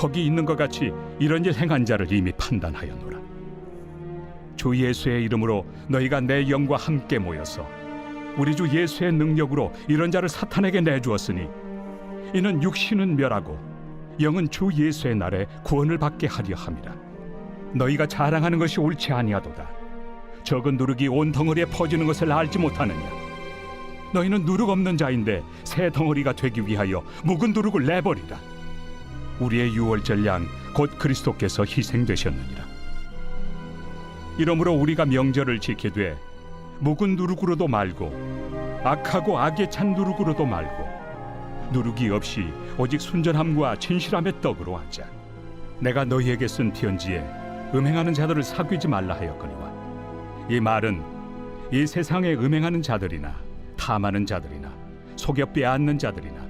거기 있는 것 같이 이런 일 행한 자를 이미 판단하였노라. 주 예수의 이름으로 너희가 내 영과 함께 모여서 우리 주 예수의 능력으로 이런 자를 사탄에게 내주었으니 이는 육신은 멸하고 영은 주 예수의 날에 구원을 받게 하려 함이라. 너희가 자랑하는 것이 옳지 아니하도다. 적은 누룩이 온 덩어리에 퍼지는 것을 알지 못하느냐? 너희는 누룩 없는 자인데 새 덩어리가 되기 위하여 묵은 누룩을 내버리라. 우리의 유월절 양 곧 그리스도께서 희생되셨느니라. 이러므로 우리가 명절을 지키되 묵은 누룩으로도 말고 악하고 악에 찬 누룩으로도 말고 누룩이 없이 오직 순전함과 진실함의 떡으로 하자. 내가 너희에게 쓴 편지에 음행하는 자들을 사귀지 말라 하였거니와 이 말은 이 세상에 음행하는 자들이나 탐하는 자들이나 속여 빼앗는 자들이나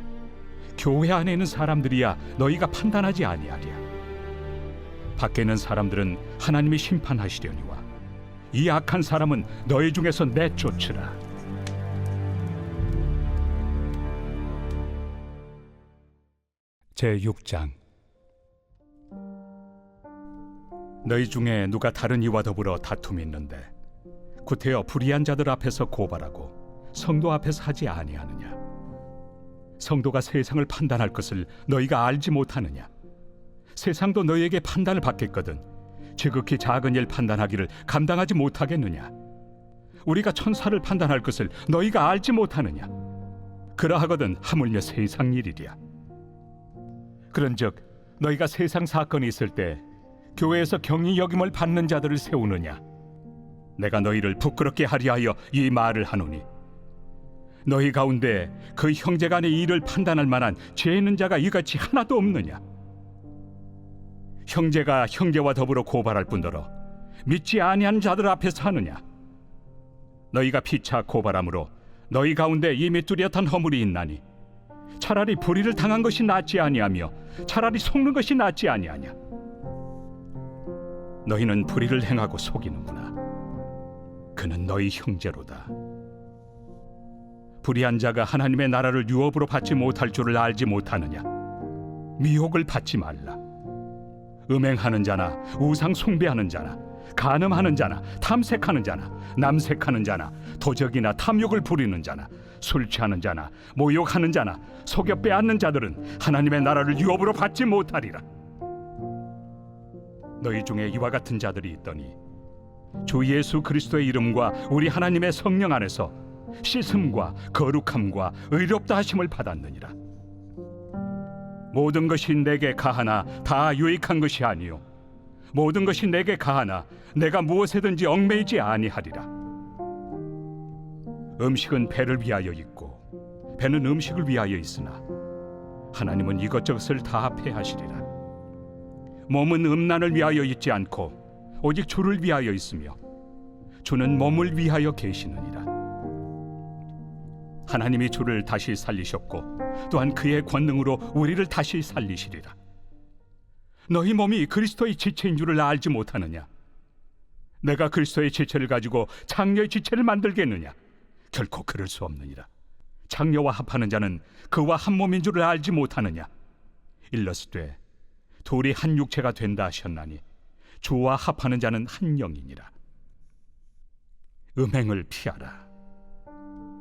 교회 안에 있는 사람들이야 너희가 판단하지 아니하리야 밖에 있는 사람들은 하나님이 심판하시려니와 이 악한 사람은 너희 중에서 내쫓으라. 제 6장. 너희 중에 누가 다른 이와 더불어 다툼이 있는데 구태여 불의한 자들 앞에서 고발하고 성도 앞에서 하지 아니하느냐 성도가 세상을 판단할 것을 너희가 알지 못하느냐? 세상도 너희에게 판단을 받겠거든 지극히 작은 일 판단하기를 감당하지 못하겠느냐? 우리가 천사를 판단할 것을 너희가 알지 못하느냐? 그러하거든 하물며 세상 일이랴. 그런즉 너희가 세상 사건이 있을 때 교회에서 경이 여김을 받는 자들을 세우느냐? 내가 너희를 부끄럽게 하려 하여 이 말을 하노니 너희 가운데 그 형제간의 일을 판단할 만한 죄 있는 자가 이같이 하나도 없느냐? 형제가 형제와 더불어 고발할 뿐더러 믿지 아니한 자들 앞에서 하느냐? 너희가 피차 고발함으로 너희 가운데 이미 뚜렷한 허물이 있나니 차라리 불의를 당한 것이 낫지 아니하며 차라리 속는 것이 낫지 아니하냐? 너희는 불의를 행하고 속이는구나. 그는 너희 형제로다 불의한 자가 하나님의 나라를 유업으로 받지 못할 줄을 알지 못하느냐? 미혹을 받지 말라. 음행하는 자나 우상 숭배하는 자나 간음하는 자나 탐색하는 자나 남색하는 자나 도적이나 탐욕을 부리는 자나 술 취하는 자나 모욕하는 자나 속여 빼앗는 자들은 하나님의 나라를 유업으로 받지 못하리라. 너희 중에 이와 같은 자들이 있더니 주 예수 그리스도의 이름과 우리 하나님의 성령 안에서 씻음과 거룩함과 의롭다 하심을 받았느니라. 모든 것이 내게 가하나 다 유익한 것이 아니요. 모든 것이 내게 가하나 내가 무엇에든지 얽매이지 아니하리라. 음식은 배를 위하여 있고 배는 음식을 위하여 있으나 하나님은 이것저것을 다 폐하시리라. 몸은 음란을 위하여 있지 않고 오직 주를 위하여 있으며 주는 몸을 위하여 계시느니라 하나님이 주를 다시 살리셨고 또한 그의 권능으로 우리를 다시 살리시리라. 너희 몸이 그리스도의 지체인 줄을 알지 못하느냐? 내가 그리스도의 지체를 가지고 장녀의 지체를 만들겠느냐? 결코 그럴 수 없느니라. 장녀와 합하는 자는 그와 한 몸인 줄을 알지 못하느냐? 일러스되 둘이 한 육체가 된다 하셨나니 주와 합하는 자는 한 영이니라. 음행을 피하라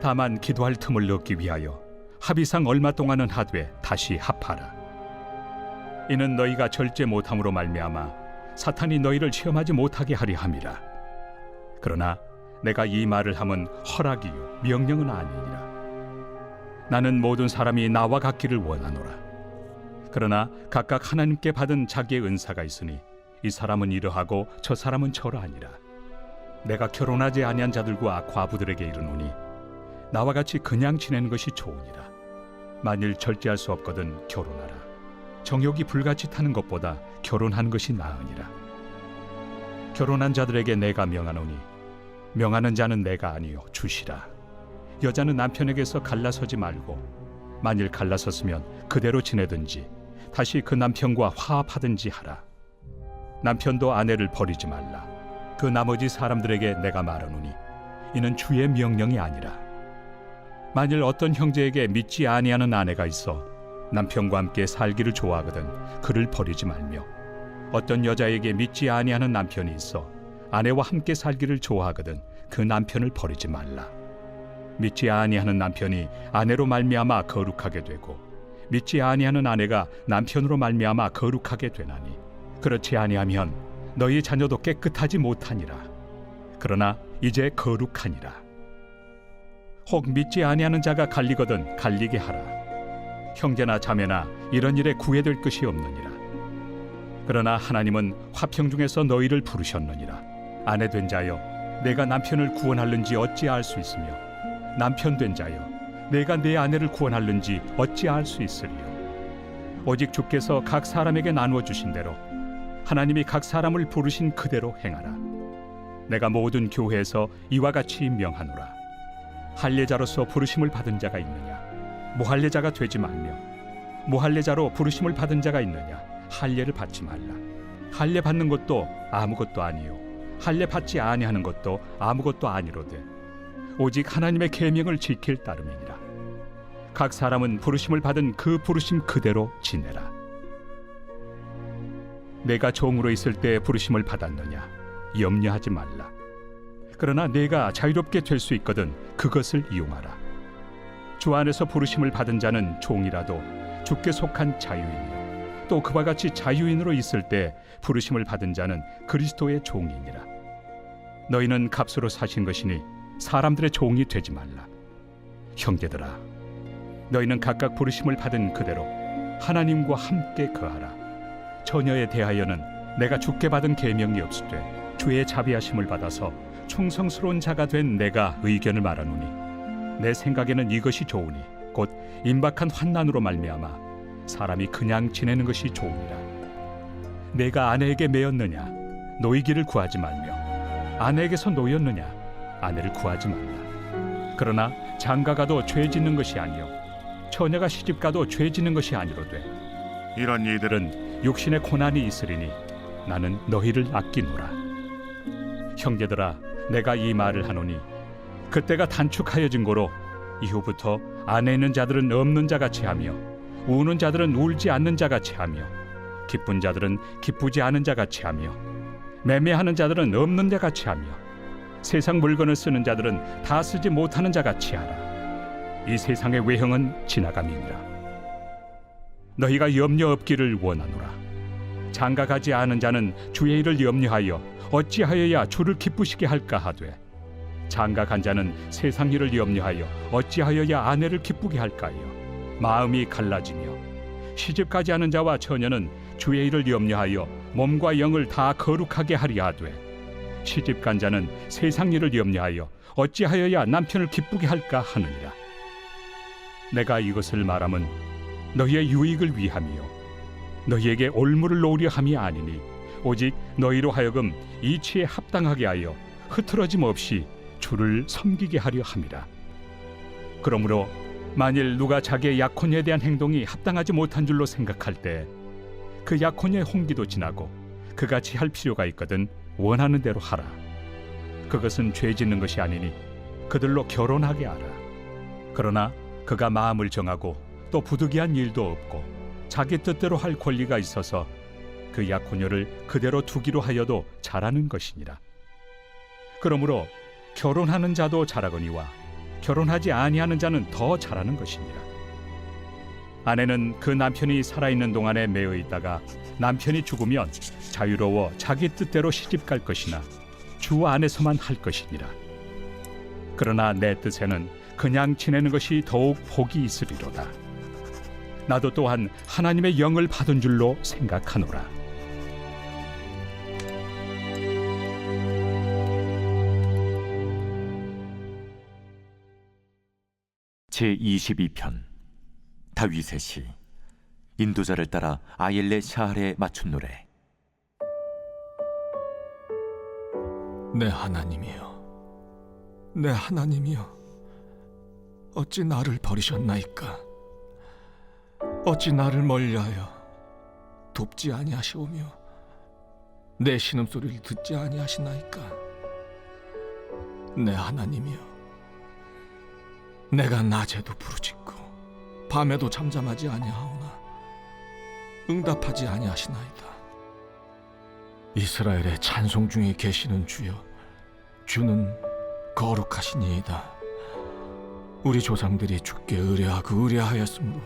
다만 기도할 틈을 얻기 위하여 합의상 얼마 동안은 하되 다시 합하라. 이는 너희가 절제 못함으로 말미암아 사탄이 너희를 시험하지 못하게 하려 함이라. 그러나 내가 이 말을 함은 허락이요 명령은 아니니라. 나는 모든 사람이 나와 같기를 원하노라. 그러나 각각 하나님께 받은 자기의 은사가 있으니 이 사람은 이러하고 저 사람은 저러하니라. 내가 결혼하지 아니한 자들과 과부들에게 이르노니 나와 같이 그냥 지내는 것이 좋으니라. 만일 절제할 수 없거든 결혼하라. 정욕이 불같이 타는 것보다 결혼하는 것이 나으니라. 결혼한 자들에게 내가 명하노니 명하는 자는 내가 아니요 주시라. 여자는 남편에게서 갈라서지 말고 만일 갈라섰으면 그대로 지내든지 다시 그 남편과 화합하든지 하라. 남편도 아내를 버리지 말라. 그 나머지 사람들에게 내가 말하노니 이는 주의 명령이 아니라 만일 어떤 형제에게 믿지 아니하는 아내가 있어 남편과 함께 살기를 좋아하거든 그를 버리지 말며 어떤 여자에게 믿지 아니하는 남편이 있어 아내와 함께 살기를 좋아하거든 그 남편을 버리지 말라. 믿지 아니하는 남편이 아내로 말미암아 거룩하게 되고 믿지 아니하는 아내가 남편으로 말미암아 거룩하게 되나니 그렇지 아니하면 너희 자녀도 깨끗하지 못하니라. 그러나 이제 거룩하니라 혹 믿지 아니하는 자가 갈리거든 갈리게 하라. 형제나 자매나 이런 일에 구애될 것이 없느니라. 그러나 하나님은 화평 중에서 너희를 부르셨느니라. 아내 된 자여, 내가 남편을 구원할는지 어찌 알 수 있으며 남편 된 자여, 내가 내 아내를 구원할는지 어찌 알 수 있으리요. 오직 주께서 각 사람에게 나누어 주신 대로 하나님이 각 사람을 부르신 그대로 행하라. 내가 모든 교회에서 이와 같이 명하노라. 할례자로서 부르심을 받은 자가 있느냐? 무할례자가 되지 말며 무할례자로 부르심을 받은 자가 있느냐? 할례를 받지 말라. 할례 받는 것도 아무것도 아니요. 할례 받지 아니하는 것도 아무것도 아니로되 오직 하나님의 계명을 지킬 따름이니라. 각 사람은 부르심을 받은 그 부르심 그대로 지내라. 내가 종으로 있을 때 부르심을 받았느냐? 염려하지 말라 그러나 내가 자유롭게 될 수 있거든 그것을 이용하라. 주 안에서 부르심을 받은 자는 종이라도 주께 속한 자유인이요. 또 그와 같이 자유인으로 있을 때 부르심을 받은 자는 그리스도의 종이니라. 너희는 값으로 사신 것이니 사람들의 종이 되지 말라. 형제들아, 너희는 각각 부르심을 받은 그대로 하나님과 함께 거하라. 처녀에 대하여는 내가 주께 받은 계명이 없으되 주의 자비하심을 받아서 충성스러운 자가 된 내가 의견을 말하노니 내 생각에는 이것이 좋으니 곧 임박한 환난으로 말미암아 사람이 그냥 지내는 것이 좋으니라. 내가 아내에게 매였느냐? 노이기를 구하지 말며 아내에게서 노였느냐? 아내를 구하지 말라. 그러나 장가가도 죄 짓는 것이 아니요 처녀가 시집가도 죄 짓는 것이 아니로되 이런 이들은 육신의 고난이 있으리니 나는 너희를 아끼노라 형제들아 내가 이 말을 하노니 그때가 단축하여진 고로 이후부터 안에 있는 자들은 없는 자 같이 하며 우는 자들은 울지 않는 자 같이 하며 기쁜 자들은 기쁘지 않은 자 같이 하며 매매하는 자들은 없는 자 같이 하며 세상 물건을 쓰는 자들은 다 쓰지 못하는 자 같이 하라. 이 세상의 외형은 지나감이니라. 너희가 염려 없기를 원하노라. 장가 가지 않은 자는 주의 일을 염려하여 어찌하여야 주를 기쁘시게 할까 하되 장가 간 자는 세상 일을 염려하여 어찌하여야 아내를 기쁘게 할까요? 마음이 갈라지며 시집 가지 않은 자와 처녀는 주의 일을 염려하여 몸과 영을 다 거룩하게 하리 하되 시집 간 자는 세상 일을 염려하여 어찌하여야 남편을 기쁘게 할까 하느니라. 내가 이것을 말함은 너희의 유익을 위함이요. 너희에게 올무를 놓으려 함이 아니니 오직 너희로 하여금 이치에 합당하게 하여 흐트러짐 없이 주를 섬기게 하려 함이라. 그러므로 만일 누가 자기의 약혼에 대한 행동이 합당하지 못한 줄로 생각할 때 그 약혼의 홍기도 지나고 그같이 할 필요가 있거든 원하는 대로 하라. 그것은 죄 짓는 것이 아니니 그들로 결혼하게 하라. 그러나 그가 마음을 정하고 또 부득이한 일도 없고 자기 뜻대로 할 권리가 있어서 그 약혼녀를 그대로 두기로 하여도 잘하는 것이니라 그러므로 결혼하는 자도 잘하거니와 결혼하지 아니하는 자는 더 잘하는 것이니라. 아내는 그 남편이 살아있는 동안에 매여 있다가 남편이 죽으면 자유로워 자기 뜻대로 시집 갈 것이나 주 안에서만 할 것이니라. 그러나 내 뜻에는 그냥 지내는 것이 더욱 복이 있으리로다. 나도 또한 하나님의 영을 받은 줄로 생각하노라. 제 22편 다윗의 시 인도자를 따라 아일레 샤할에 맞춘 노래 내 하나님이여, 내 하나님이여, 어찌 나를 버리셨나이까? 어찌 나를 멀리하여 돕지 아니하시오며 내 신음소리를 듣지 아니하시나이까? 내 하나님이여, 내가 낮에도 부르짖고 밤에도 잠잠하지 아니하오나 응답하지 아니하시나이다. 이스라엘의 찬송 중에 계시는 주여 주는 거룩하시니이다. 우리 조상들이 주께 의뢰하고 의뢰하였으므로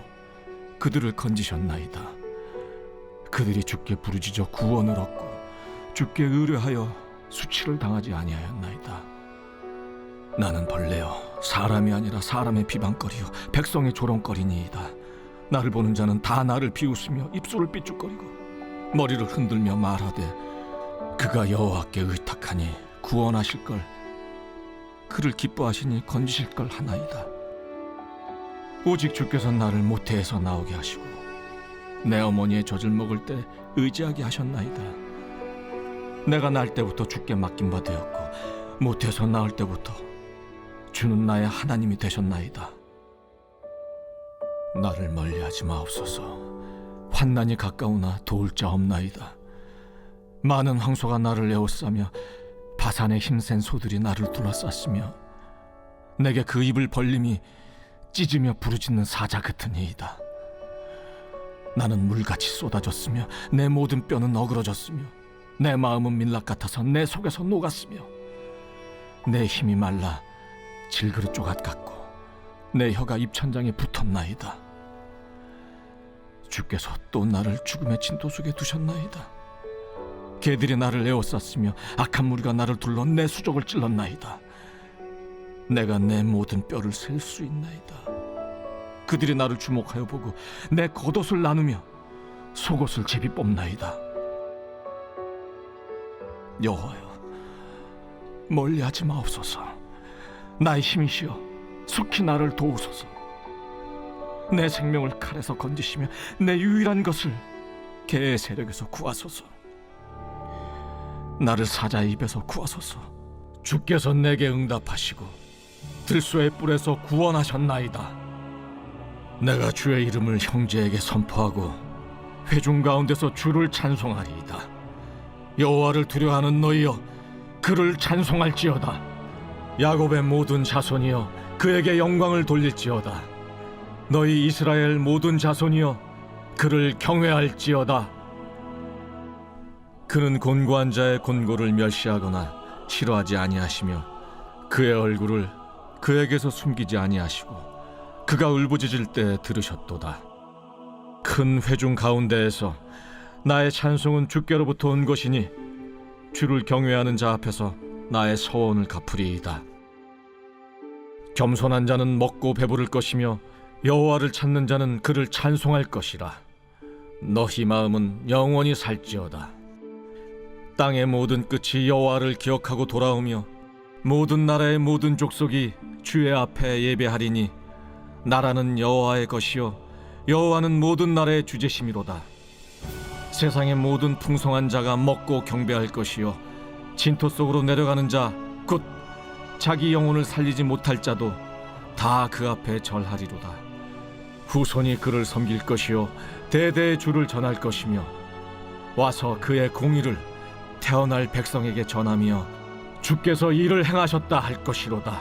그들을 건지셨나이다. 그들이 주께 부르짖어 구원을 얻고 주께 의뢰하여 수치를 당하지 아니하였나이다. 나는 벌레여 사람이 아니라 사람의 비방거리요. 백성의 조롱거리니이다. 나를 보는 자는 다 나를 비웃으며 입술을 삐죽거리고 머리를 흔들며 말하되 그가 여호와께 의탁하니 구원하실 걸 그를 기뻐하시니 건지실 걸 하나이다. 오직 주께서 나를 모태에서 나오게 하시고 내 어머니의 젖을 먹을 때 의지하게 하셨나이다. 내가 날 때부터 주께 맡긴 바 되었고 모태에서 나올 때부터 주는 나의 하나님이 되셨나이다. 나를 멀리하지 마옵소서. 환난이 가까우나 도울 자 없나이다. 많은 황소가 나를 에워싸며 바산의 힘센 소들이 나를 둘러쌌으며 내게 그 입을 벌림이 찢으며 부르짖는 사자 같으니이다. 나는 물같이 쏟아졌으며 내 모든 뼈는 어그러졌으며 내 마음은 밀랍 같아서 내 속에서 녹았으며 내 힘이 말라 질그릇 조각 같고 내 혀가 입천장에 붙었나이다. 주께서 또 나를 죽음의 진도 속에 두셨나이다. 개들이 나를 에워쌌으며 악한 무리가 나를 둘러 내 수족을 찔렀나이다. 내가 내 모든 뼈를 셀 수 있나이다. 그들이 나를 주목하여 보고 내 겉옷을 나누며 속옷을 제비 뽑나이다. 여호와여, 멀리하지 마옵소서. 나의 힘이시여, 속히 나를 도우소서. 내 생명을 칼에서 건지시며 내 유일한 것을 개의 세력에서 구하소서. 나를 사자의 입에서 구하소서. 주께서 내게 응답하시고 들소의 뿔에서 구원하셨나이다. 내가 주의 이름을 형제에게 선포하고 회중 가운데서 주를 찬송하리이다. 여호와를 두려워하는 너희여, 그를 찬송할지어다. 야곱의 모든 자손이여, 그에게 영광을 돌릴지어다. 너희 이스라엘 모든 자손이여, 그를 경외할지어다. 그는 곤고한 자의 곤고를 멸시하거나 싫어하지 아니하시며 그의 얼굴을 그에게서 숨기지 아니하시고 그가 울부짖을 때 들으셨도다 큰 회중 가운데에서 나의 찬송은 주께로부터 온 것이니 주를 경외하는 자 앞에서 나의 서원을 갚으리이다. 겸손한 자는 먹고 배부를 것이며 여호와를 찾는 자는 그를 찬송할 것이라. 너희 마음은 영원히 살지어다. 땅의 모든 끝이 여호와를 기억하고 돌아오며 모든 나라의 모든 족속이 주의 앞에 예배하리니 나라는 여호와의 것이요 여호와는 모든 나라의 주제심이로다. 세상의 모든 풍성한 자가 먹고 경배할 것이요 진토 속으로 내려가는 자 곧 자기 영혼을 살리지 못할 자도 다 그 앞에 절하리로다. 후손이 그를 섬길 것이요 대대의 주를 전할 것이며 와서 그의 공의를 태어날 백성에게 전하며 주께서 이를 행하셨다 할 것이로다